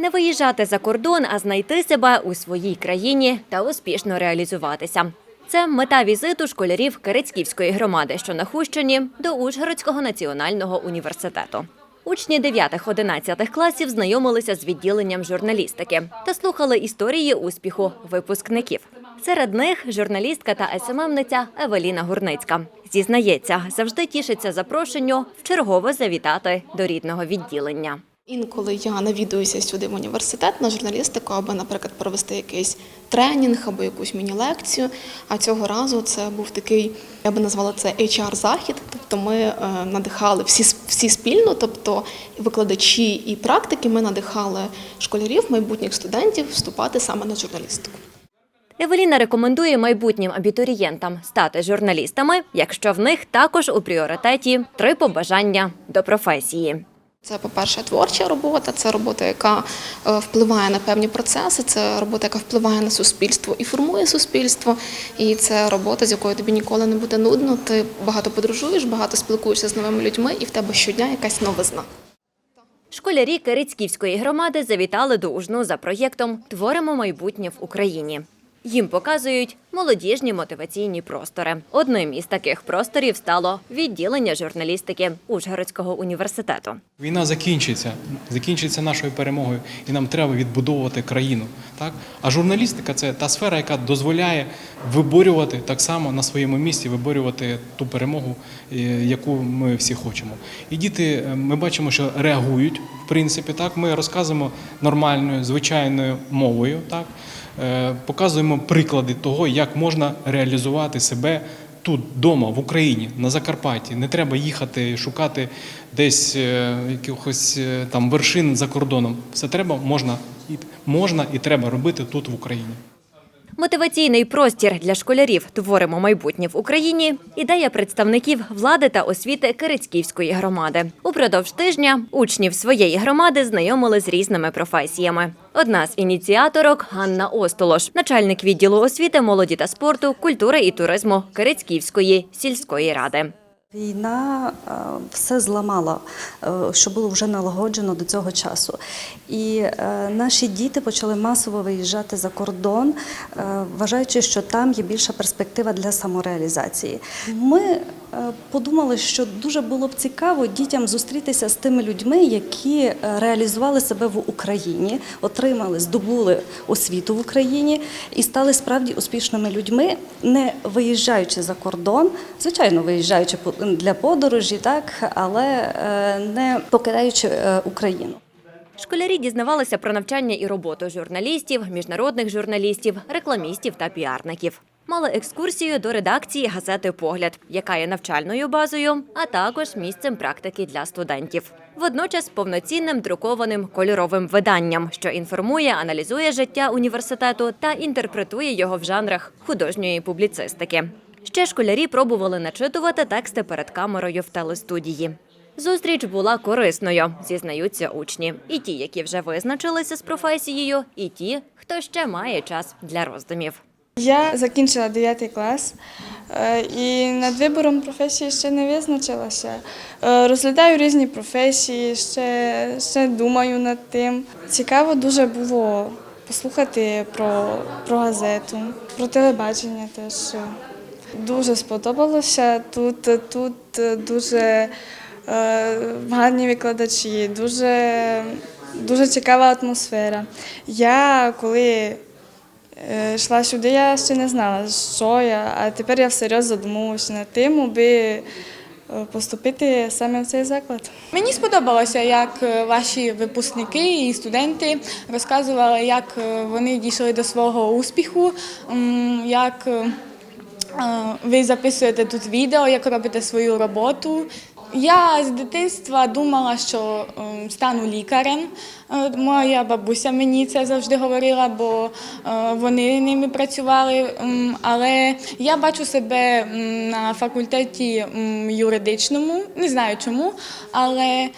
Не виїжджати за кордон, а знайти себе у своїй країні та успішно реалізуватися. Це мета візиту школярів Кирицьківської громади, що на Хущині, до Ужгородського національного університету. Учні 9-11 класів знайомилися з відділенням журналістики та слухали історії успіху випускників. Серед них журналістка та СММниця Евеліна Гурницька. Зізнається, завжди тішиться запрошенню вчергово завітати до рідного відділення. Інколи я навідуюся сюди в університет на журналістику, аби, наприклад, провести якийсь тренінг або якусь міні-лекцію. А цього разу це був такий, я би назвала це HR-захід. Тобто ми е, надихали всі, всі спільно, тобто викладачі і практики, ми надихали школярів, майбутніх студентів вступати саме на журналістику. Евеліна рекомендує майбутнім абітурієнтам стати журналістами, якщо в них також у пріоритеті три побажання до професії. Це, по-перше, творча робота, це робота, яка е, впливає на певні процеси, це робота, яка впливає на суспільство і формує суспільство. І це робота, з якою тобі ніколи не буде нудно. Ти багато подорожуєш, багато спілкуєшся з новими людьми, і в тебе щодня якась новизна. Школярі Кирицьківської громади завітали до Ужну за проєктом Творимо майбутнє в Україні. Їм показують молодіжні мотиваційні простори. Одним із таких просторів стало відділення журналістики Ужгородського університету. Війна закінчиться, закінчиться нашою перемогою, і нам треба відбудовувати країну. Так? А журналістика це та сфера, яка дозволяє виборювати так само на своєму місці, виборювати ту перемогу, е, яку ми всі хочемо. І діти, е, ми бачимо, що реагують, в принципі, так. Ми розказуємо нормальною, звичайною мовою, так. Е, Показуємо приклади того, як можна реалізувати себе тут, вдома, в Україні, на Закарпатті. Не треба їхати, шукати десь е, якихось е, там вершин за кордоном. Все треба, можна і можна і треба робити тут в Україні. Мотиваційний простір для школярів Творимо майбутнє в Україні ідея представників влади та освіти Кирицьківської громади. Упродовж тижня учнів своєї громади знайомили з різними професіями. Одна з ініціаторок Ганна Остолош, начальник відділу освіти, молоді та спорту, культури і туризму Кирицьківської сільської ради. Війна е, все зламала, е, що було вже налагоджено до цього часу. І е, наші діти почали масово виїжджати за кордон, вважаючи, що там є більша перспектива для самореалізації. Ми подумали, що дуже було б цікаво дітям зустрітися з тими людьми, які е, реалізували себе в Україні, отримали, здобули освіту в Україні і стали справді успішними людьми, не виїжджаючи за кордон, звичайно, виїжджаючи для подорожі, так, але е, не покидаючи е, Україну. Школярі дізнавалися про навчання і роботу журналістів, міжнародних журналістів, рекламістів та піарників. Мали екскурсію до редакції газети Погляд, яка є навчальною базою, а також місцем практики для студентів. Водночас повноцінним друкованим кольоровим виданням, що інформує, аналізує життя університету та інтерпретує його в жанрах художньої публіцистики. Ще школярі пробували начитувати тексти перед камерою в телестудії. Зустріч була корисною, зізнаються учні. І ті, які вже визначилися з професією, і ті, хто ще має час для роздумів. Я закінчила 9 клас е, і над вибором професії ще не визначилася. Е, Розглядаю різні професії, ще, ще думаю над тим. Цікаво дуже було послухати про, про газету, про телебачення теж. Дуже сподобалося. Тут, тут дуже е, гарні викладачі, дуже, дуже цікава атмосфера. Я коли Йшла сюди, я ще не знала, що я, а тепер я всерйоз задумувалася над тим, аби е, поступити саме в цей заклад. Мені сподобалося, як е, ваші випускники і студенти розказували, як е, вони дійшли до свого успіху, як е, е, ви записуєте тут відео, як робите свою роботу. Я з дитинства думала, що ем, стану лікарем. Е, Моя бабуся мені це завжди говорила, бо е, вони ними працювали. Ем, Але я бачу себе на факультеті юридичному, не знаю чому. Але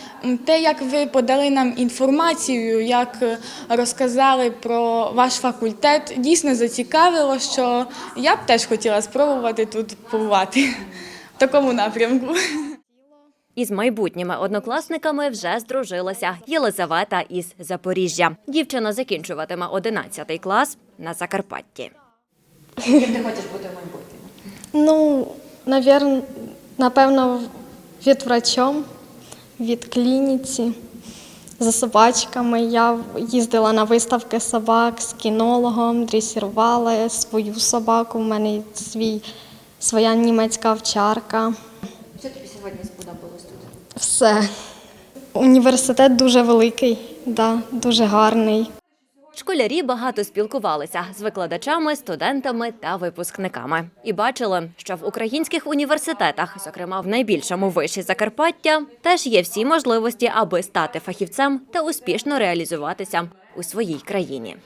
те, як ви подали нам інформацію, як е, розказали про ваш факультет, дійсно зацікавило, що я б теж хотіла спробувати тут побувати в такому напрямку. Із майбутніми однокласниками вже здружилася Єлизавета із Запоріжжя. Дівчина закінчуватиме 11 клас на Закарпатті. Як ти хочеш бути майбутньому? Ну, навірно, напевно, від врачом, від клініці, за собачками. Я їздила на виставки собак з кінологом, дресірувала свою собаку. У мене свій, своя німецька овчарка. Все. Університет дуже великий, да, дуже гарний. Школярі багато спілкувалися з викладачами, студентами та випускниками і бачили, що в українських університетах, зокрема в найбільшому виші Закарпаття, теж є всі можливості, аби стати фахівцем та успішно реалізуватися у своїй країні.